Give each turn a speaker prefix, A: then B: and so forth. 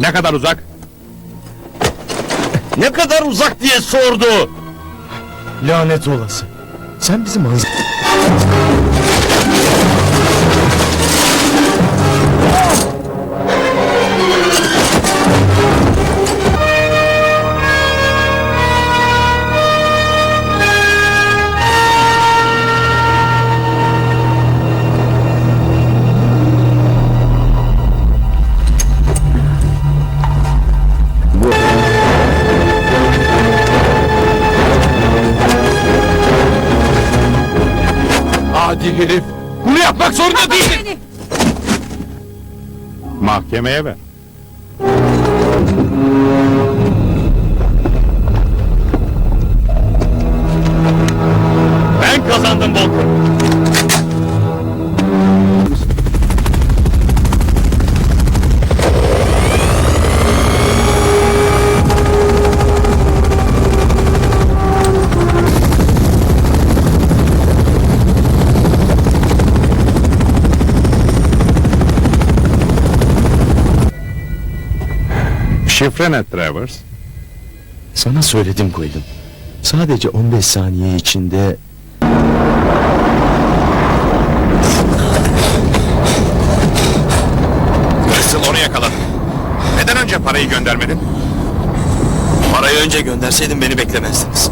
A: Ne kadar uzak?
B: Ne kadar uzak diye sordu.
C: Lanet olası. Sen bizim manz...
A: Adi herif! Bunu yapmak zorunda değildin! Mahkemeye ver.
B: Ben kazandım Volkan.
A: Şifre ne Travers?
C: Sana söyledim Quaid'in. Sadece 15 saniye içinde
A: Nasıl onu yakaladın? Neden önce parayı göndermedin?
C: parayı önce gönderseydin beni beklemezdiniz.